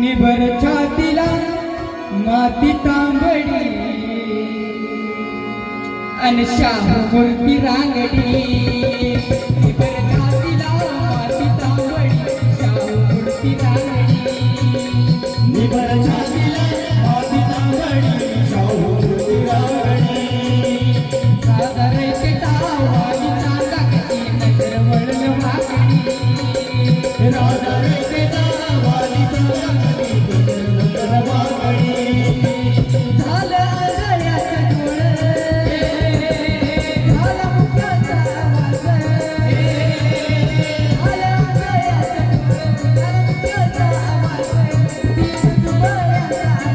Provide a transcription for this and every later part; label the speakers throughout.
Speaker 1: निबर छातीला माती तांबडी. अन शाहू मूर्ती रांगडी.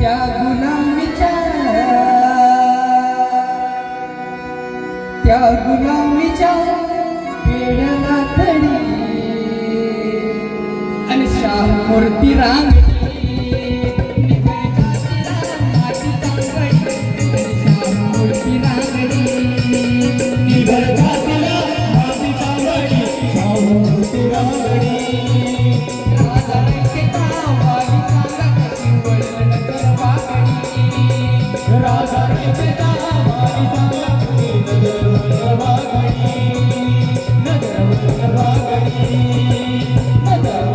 Speaker 1: त्या गुलामीच्या त्या गुलामीच्या पेड्याला तडी आणि शाहूर्ती रांग
Speaker 2: I'm not.